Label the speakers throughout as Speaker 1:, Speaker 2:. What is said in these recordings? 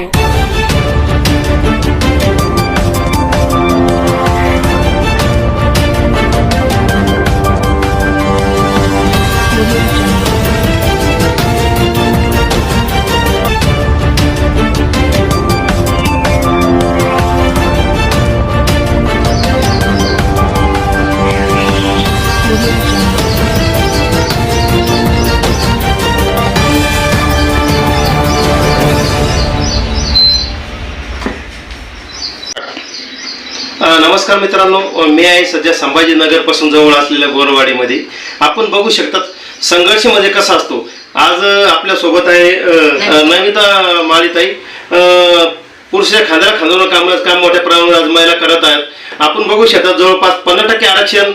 Speaker 1: अ, नमस्कार मित्रांनो मी आहे सध्या संभाजीनगरपासून जवळ असलेल्या गोरवाडीमध्ये. आपण बघू शकतात संघर्ष म्हणजे कसा असतो. आज अ, आपल्यासोबत आहे अ, अ, नमिता माळीताई. अ, पुरुष खांद्याला खांदून काम काम मोठ्या प्रमाणात आज महिला करत आहेत. आपण बघू शकतात जवळपास पन्नास टक्के आरक्षण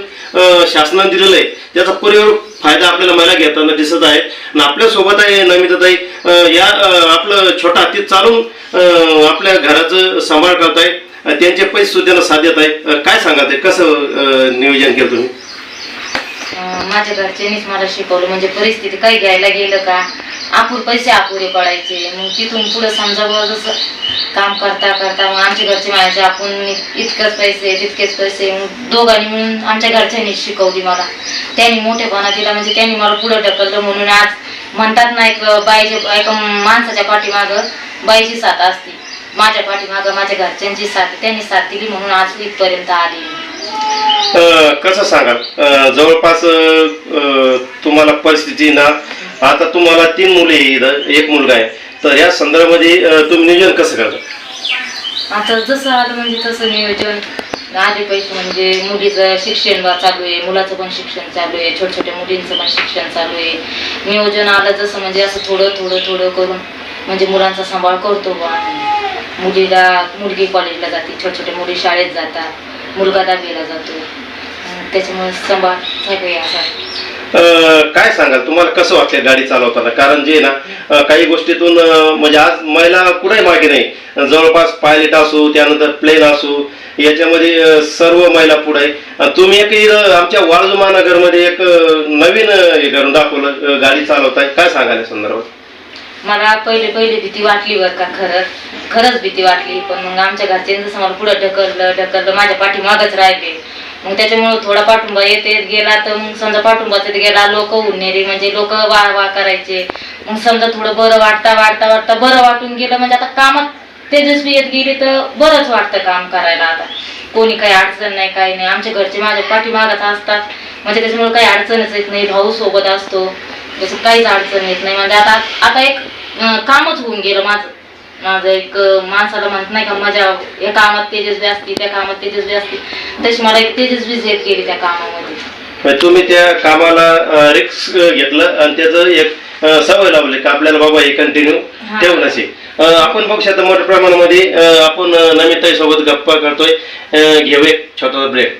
Speaker 1: शासनाने दिलेलं आहे. त्याचा पुरेपूर फायदा आपल्याला महिला घेताना दिसत आहे. आणि आपल्यासोबत आहे नमिताताई. या आपलं छोटा हाती चालून आपल्या घराचं सांभाळ करताय. अ, त्यांचे पैसे सुद्धा त्यांना आहे काय सांगत आहे कसं नियोजन केलं तुम्ही?
Speaker 2: माझ्या घरच्यांनीच मला शिकवलं. म्हणजे परिस्थिती काही घ्यायला गेलं का? अपुर पैसे आपुरे पडायचे. मग तिथून पुढे समजा जसं काम करता करता मग आमच्या घरचे म्हणायचे आपण इतकंच पैसे तितकेच पैसे. मग दोघांनी मिळून आमच्या घरच्यांनीच शिकवली मला. त्यांनी मोठेपणा दिला. म्हणजे त्यांनी मला पुढं ढकललं म्हणून आज म्हणतात ना एक बाईच्या एका माणसाच्या पाठीमागं बाईची साथ असते. माझ्या पाठीमागं माझ्या घरच्यांची साथ त्यांनी साथ दिली म्हणून आज इथपर्यंत आली.
Speaker 1: अ, कसं सांगा अ, जवळपास अ, अ, तुम्हाला परिस्थिती ना आता तुम्हाला तीन मुले एक मुलगा आहे तर या संदर्भामध्ये अ, तुम्ही नियोजन कसं करता
Speaker 2: आता जसं आलं म्हणजे तसं नियोजन आधी पैसे म्हणजे मुलीचं शिक्षण बा चालू आहे मुलाचं पण शिक्षण चालू आहे छोट्या छोट्या मुलींचं पण शिक्षण चालू आहे नियोजन आलं जसं म्हणजे असं थोडं थोडं थोडं करून म्हणजे मुलांचा सांभाळ करतो बा आम्ही. म्हणजे मुलीला मुलगी कॉलेजला जाते छोटे छोट्या मुली शाळेत जातात मुलगा दहावीला जातो. त्याच्यामुळे सांभाळ सगळे असा.
Speaker 1: काय सांगाल? तुम्हाला कसं वाटलं गाडी चालवताना? कारण जे ना काही गोष्टीतून म्हणजे आज महिला कुठे मागे नाही. जवळपास पायलट असू त्यानंतर प्लेन असू याच्यामध्ये सर्व महिला पुढे आहे. तुम्ही एक आमच्या वाळजू महानगरमध्ये एक नवीन हे करून दाखवलं गाडी चालवताय. काय सांगाल या संदर्भात?
Speaker 2: मला पहिले पहिले भीती वाटली बरं का खरंच खरंच भीती वाटली. पण मग आमच्या घरच्यांनी जसं मला पुढं ढकललं ढकललं. माझ्या पाठीमागच राहिले. मग त्याच्यामुळं थोडा पाठुंबा येत गेला तर मग समजा पाठुंबाच गेला लोक उन्हेरी म्हणजे लोक वा वा करायचे. मग समजा थोडं बरं वाटता वाटता वाटता बरं वाटून गेलं. म्हणजे आता कामात तेजस्वी येत गेली तर बरंच वाटतं काम करायला आता. कोणी काही अडचण नाही काही नाही. आमच्या घरचे माझ्या पाठीमागच असतात. म्हणजे त्याच्यामुळे काही अडचणच येत नाही. भाऊ सोबत असतो. त्याच्यात काहीच अडचण येत नाही. म्हणजे आता आता एक कामच होऊन गेलं माझं. माझं एक माणसाला म्हणत नाही का माझ्या या कामात तेजस्वी असती त्या कामात तेजस्वी असती तशी मला एक तेजस्वी झेप केली त्या कामामध्ये.
Speaker 1: म्हणजे तुम्ही त्या कामाला रिक्स घेतलं आणि त्याचं एक अ, सवय लावली का आपल्याला बाबा हे कंटिन्यू. ठेवणं असे. अ, आपण बघू शकता मोठ्या प्रमाणामध्ये अ, आपण नमिताई सोबत गप्पा करतोय. अ, घेऊ एक छोटा ब्रेक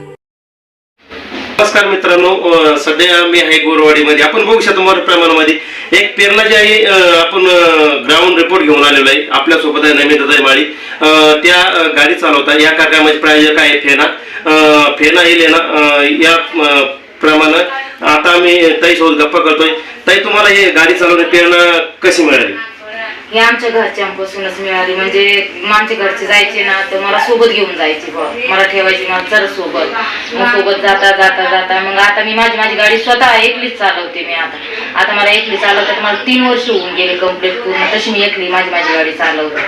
Speaker 1: नमस्कार मित्रांनो सध्या मी आहे गोरवाडीमध्ये. आपण बघू शकतो मोठ्या प्रमाणामध्ये. एक पेरणाची आहे आपण ग्राउंड रिपोर्ट घेऊन आलेलो आहे. आपल्यासोबत आहे नमिताताई माळी. त्या गाडी चालवता या कार्यक्रमाचे प्रायोजक आहे फेना. फेना येईल ना या प्रमाणे आता आम्ही ताईसोबत गप्पा करतोय. ताई तुम्हाला हे गाडी चालवणे प्रेरणा कशी मिळाली?
Speaker 2: हे आमच्या घरच्यांपासूनच मिळाली. म्हणजे आमच्या घरचे जायचे ना तर मला सोबत घेऊन जायचे बुवा. मला ठेवायची मला चल सोबत. मग सोबत जाता जाता जाता. मग आता मी माझी माझी गाडी स्वतः एकलीच चालवते मी आता. आता मला एकली चालवते तर मला तीन वर्ष होऊन गेले कंप्लीट पूर्ण. तशी मी एकली माझी माझी गाडी चालवते.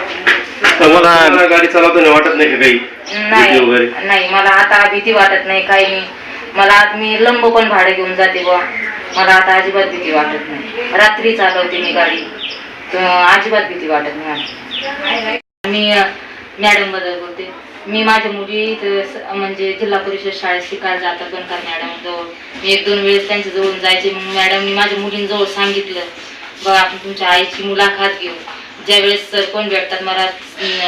Speaker 1: तुम्हाला गाडी चालवताना वाटत नाही का काही? भीती
Speaker 2: नाही
Speaker 1: वगैरे?
Speaker 2: नाही मला आता भीती वाटत नाही काही नाही. मला मी लंब पण भाडे घेऊन जाते बुवा. मला आता अजिबात भीती वाटत नाही. रात्री चालवते मी गाडी. तर अजिबात भीती वाटत नाही मी मॅडमबद्दल बोलते. मी माझ्या मुली इथं म्हणजे जिल्हा परिषद शाळेत शिकायला जातात पण का मॅडम जवळ. मी एक दोन वेळेस त्यांच्या जवळून जायचे. मग मॅडमनी माझ्या मुलींजवळ सांगितलं बघा आपण तुमच्या आईची मुलाखत घेऊ. ज्यावेळेस सर पण भेटतात मला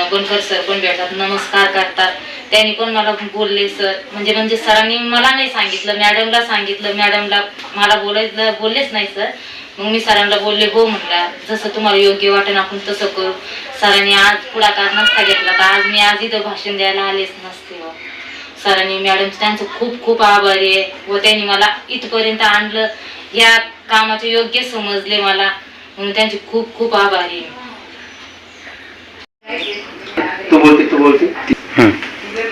Speaker 2: गुणकर सर पण भेटतात नमस्कार करतात त्यांनी पण मला बोलले सर म्हणजे म्हणजे सरांनी मला नाही सांगितलं मॅडमला सांगितलं मॅडमला मला बोलायचं बोललेच नाही सर मग मी सरांना बोलले हो म्हटलं जसं तुम्हाला योग्य वाटेल आपण तसं करू. सरांनी आज पुढाकार नसता घेतला तर आज मी आज इथं भाषण द्यायला आलेच नसते हो. सरांनी मॅडम त्यांचं खूप खूप आभारी आहे. व त्यांनी मला इथपर्यंत आणलं या कामाचे योग्य समजले मला. म्हणून त्यांचे खूप खूप आभारी आहे.
Speaker 1: तू बोलते तू बोलते.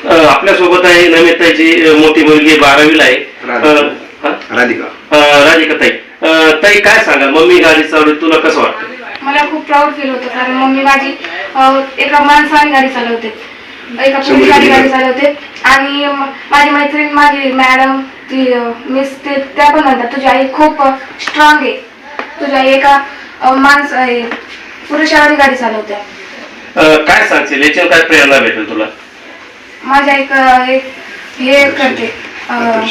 Speaker 1: अ, आपल्यासोबत आहे नमिताची मोठी मुलगी बारावीला आहे. हा?
Speaker 3: राधिका.
Speaker 1: राधिका ताई. ताई काय सांगा मम्मी गाडी चालवली तुला कसं वाटतं?
Speaker 4: मला खूप प्राऊड फील होतं कारण मम्मी माझी एका माणसाने गाडी चालवते. एका पुरुषाने गाडी चालवते. आणि माझी मैत्रीण माझी मॅडम ती मिस ते त्या पण म्हणतात तुझी आई खूप स्ट्रॉंग आहे. तुझी आई एका माणस आहे, पुरुषावानी गाडी चालवते.
Speaker 1: अ, काय सांगशील? याच्यावर काय प्रेरणा भेटेल तुला?
Speaker 4: माझ्या एक अं, एक हे करते. अं,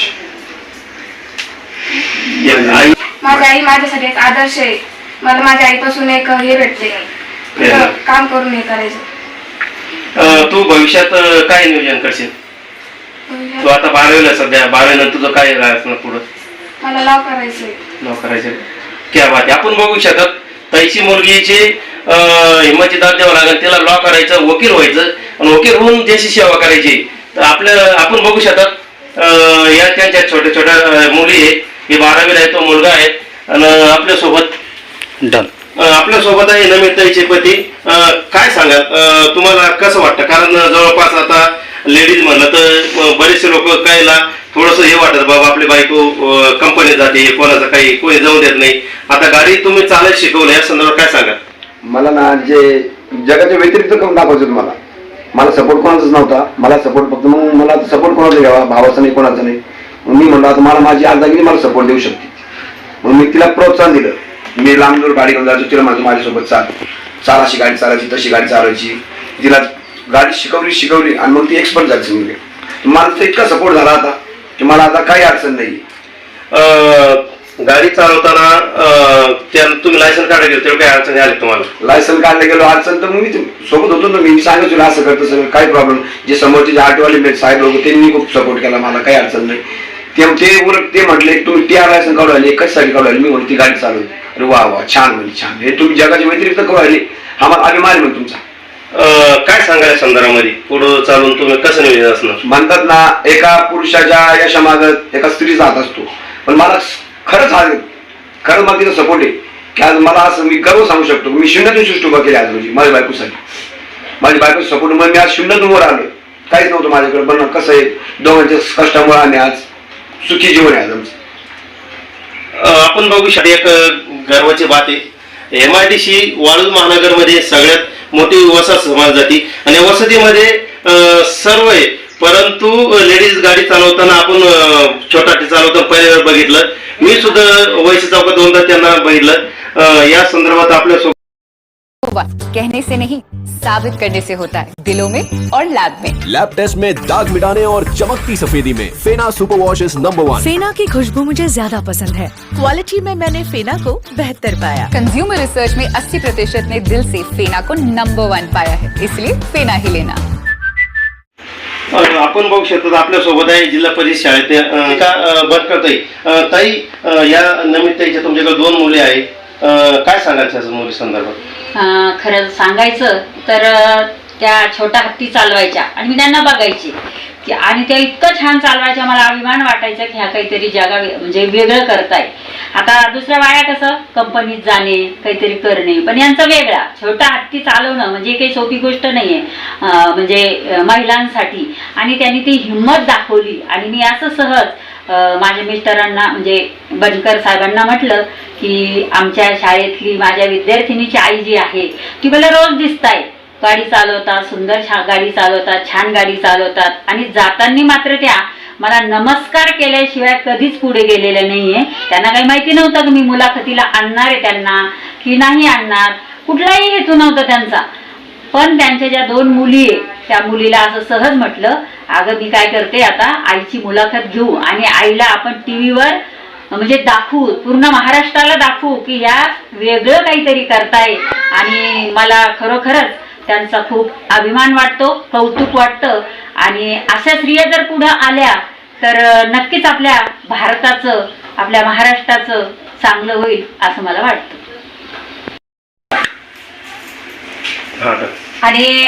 Speaker 1: एक आई
Speaker 4: माझी आई माझ्यासाठी एक आदर्श आहे. मला माझ्या आईपासून एक हे भेटते. काम करून हे करायचं.
Speaker 1: अ, तू भविष्यात अ, काय नियोजन करशील? तू आता बारावीला सध्या. बारावीनंतर तुझं काय राहायचं पुढं?
Speaker 4: मला लॉ करायचंय.
Speaker 1: नाव करायचं क्या बात आहे. आपण बघू शकत. ताईची मुलगीची दाद द्यावं लागेल. तिला लॉ करायचं वकील व्हायचं. आणि वकील होऊन देशी सेवा करायची. तर आपलं आपण बघू शकत अं, या त्यांच्या छोट्या छोट्या मुली आहे ही बारावीला आहे तो मुलगा आहे. आणि आपल्यासोबत
Speaker 3: डन
Speaker 1: आपल्यासोबत आहे नमित ताईचे पती काय सांगा? तुम्हाला कसं वाटतं? कारण जवळपास आता लेडीज म्हणलं तर बरेचसे लोक कायला थोडस हे वाटत बाबा आपली बायको कंपनीत जाते कोणाचं काही कोणी जाऊ देत नाही. आता गाडी तुम्ही चालायला शिकवलं या संदर्भात काय सांगा?
Speaker 3: मला ना जे जगाच्या व्यतिरिक्त करून दाखवायचं होतं मला. मला सपोर्ट कोणाचाच नव्हता. मला सपोर्ट फक्त मग मला सपोर्ट कोणाचा घ्यावा? भावाचा नाही कोणाचा नाही. मग मी म्हणलो आता मला माझी अर्धागिरी मला सपोर्ट देऊ शकते. म्हणून मी तिला प्रोत्साहन दिलं. मी लांब दूर गाडी घेऊन जायचो. तिला माझं माझ्यासोबत चाल. चालाशी गाडी चालायची तशी गाडी चालायची. तिला गाडी शिकवली शिकवली आणि मग ती एक्सपर्ट झाली म्हणजे मला तर इतका सपोर्ट झाला आता की मला आता काही अडचण नाही.
Speaker 1: गाडी चालवताना त्या तुम्ही लायसन काढायला गेलो तेव्हा काही अडचणी आली तुम्हाला?
Speaker 3: लायसन काढलं गेलो अडचण तर मग मी ते- सोबत होतो ना मी सांगत तुला असं करतो सगळं काही प्रॉब्लेम जे समोरचे जे आठवाले साहेब लोक त्यांनी खूप सपोर्ट केला मला काही अडचण नाही. ते ते उलट ते म्हटले तुम्ही टी आर लायसन काढू राहिले एकच साठी काढू राहिले मी म्हणतो ती गाडी चालवली. अरे वा वा छान म्हणजे छान. हे तुम्ही जगाच्या व्यतिरिक्त करू हा मला अभिमान आहे म्हणजे तुमचा.
Speaker 1: अं, काय सांगायला संदर्भामध्ये? पुढं चालून तुम्ही कसं नियोजन असणार?
Speaker 3: म्हणतात ना एका पुरुषाच्या यशामागत एका स्त्रीचा हात असतो. पण मला खरंच हा खरंच मला तिथं सपोर्ट आहे. की आज मला असं मी गर्व सांगू शकतो. मी शून्यातून सृष्टी उभा केली आज रोजी माझ्या बायकोसाठी. माझी बायको सपोर्ट मी आज शून्यातून वर आलो काहीच नव्हतं माझ्याकडे बरं कसं आहे? दोघांच्या कष्टामुळे आम्ही आज सुखी जीवन आहे आज आमचं.
Speaker 1: आपण बघू शकतो एक गर्वाची बात आहे. M I D C Waluj महानगरमध्ये सगळ्यात मोठी वसाहत समाज जाती आणि वसतीमध्ये सर्व आहे. परंतु लेडीज़ गाडी चालवताना आपण छोटा चालवताना पहिल्या बघितलं. मी सुद्धा वैश्य चौकात दोनदा त्यांना बघितलं. या संदर्भात आपल्या
Speaker 5: कहने से नहीं साबित करने से होता है. दिलों में और लैब में.
Speaker 6: लैब टेस्ट में दाग मिटाने और चमकती सफेदी में. Fena super wash is number one
Speaker 7: Fena की खुशबू मुझे ज़्यादा पसंद है. क्वालिटी में मैंने फेना को बेहतर पाया.
Speaker 5: कंज्यूमर रिसर्च में 80 प्रतिशत ने दिल से फेना को नंबर वन पाया है. इसलिए फेना ही लेना.
Speaker 1: आपण बघू शकतो आपल्यासोबत आहे जिल्हा परिषद शाळेत अ, एका ताई या नमित्ताईच्या तुमच्याकडे दोन मुले आहेत. काय सांगायचं त्या मुली संदर्भात?
Speaker 8: खरं सांगायचं तर त्या छोट्या हत्ती चालवायच्या आणि मी त्यांना बघायची. की आणि त्या इतकं छान चालवायच्या मला अभिमान वाटायचा की ह्या काहीतरी जगा म्हणजे वेगळं करताय. आता दुसऱ्या बाया कसं कंपनीत जाणे काहीतरी करणे पण यांचा वेगळा. छोटा हत्ती चालवणं म्हणजे काही सोपी गोष्ट नाहीये आहे म्हणजे महिलांसाठी. आणि त्यांनी ती हिंमत दाखवली. आणि मी असं सहज माझ्या मिस्टरांना म्हणजे बनकर साहेबांना म्हटलं की आमच्या शाळेतली माझ्या विद्यार्थिनीची आई जी आहे ती मला रोज दिसताय. गाडी चालवतात सुंदर छा गाडी चालवतात छान गाडी चालवतात. आणि जाताना मात्र त्या मला नमस्कार केल्याशिवाय कधीच पुढे गेलेल्या नाहीये. त्यांना काही माहिती नव्हतं की मी मुलाखतीला आणणार आहे त्यांना की नाही आणणार. कुठलाही हेतू नव्हता त्यांचा. पण त्यांच्या ज्या दोन मुली आहे त्या मुलीला असं सहज म्हटलं अगं मी काय करते आता? आईची मुलाखत घेऊ आणि आईला आपण टी व्हीवर म्हणजे दाखवू पूर्ण महाराष्ट्राला दाखवू की ह्या वेगळं काहीतरी करताय आणि मला खरोखरच त्यांचा खूप अभिमान वाटतो कौतुक वाटतं. आणि अशा स्त्रिया जर पुढं आल्या तर नक्कीच आपल्या भारताचं आपल्या महाराष्ट्राचं चांगलं होईल असं मला वाटतं. आणि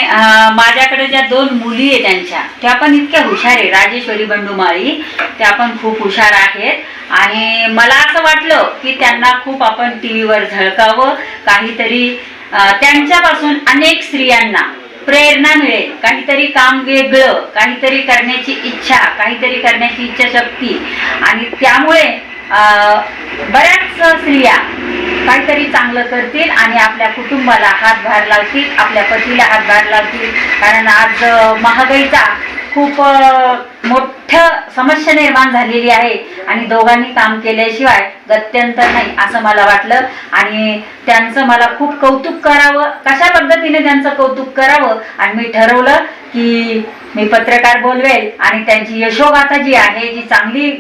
Speaker 8: माझ्याकडे ज्या दोन मुली आहे त्यांच्या त्या पण इतक्या हुशार आहे राजेश्वरी बंडूमाळी त्या पण खूप हुशार आहेत. आणि मला असं वाटलं की त्यांना खूप आपण टी व्हीवर झळकावं काहीतरी त्यांच्यापासून अनेक स्त्रियांना प्रेरणा मिळेल. काहीतरी काम वेगळं काहीतरी करण्याची इच्छा काहीतरी करण्याची इच्छाशक्ती. आणि त्यामुळे बऱ्याच स्त्रिया काहीतरी चांगलं करतील आणि आपल्या कुटुंबाला हातभार लावतील आपल्या पतीला हातभार लावतील. कारण आज महागाईचा खूप मोठ्या समस्या निर्माण झालेली आहे आणि दोघांनी काम केल्याशिवाय गत्यंतर नाही असं मला वाटलं. आणि त्यांचं मला खूप कौतुक करावं कशा पद्धतीने त्यांचं कौतुक करावं आणि मी ठरवलं की मी पत्रकार बोलवेल आणि त्यांची यशोगाथा जी आहे जी चांगली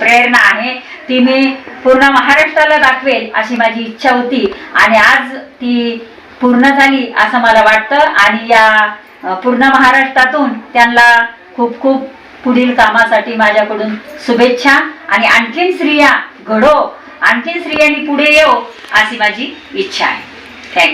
Speaker 8: प्रेरणा आहे ती मी पूर्ण महाराष्ट्राला दाखवेल अशी माझी इच्छा होती. आणि आज ती पूर्ण झाली असं मला वाटतं आणि या पूर्ण महाराष्ट्रातून त्यांना खूप खूप पुढील कामासाठी माझ्याकडून शुभेच्छा. आणि आणखीन स्त्रिया घडो. आणखीन स्त्रियांनी पुढे येऊ अशी माझी इच्छा आहे.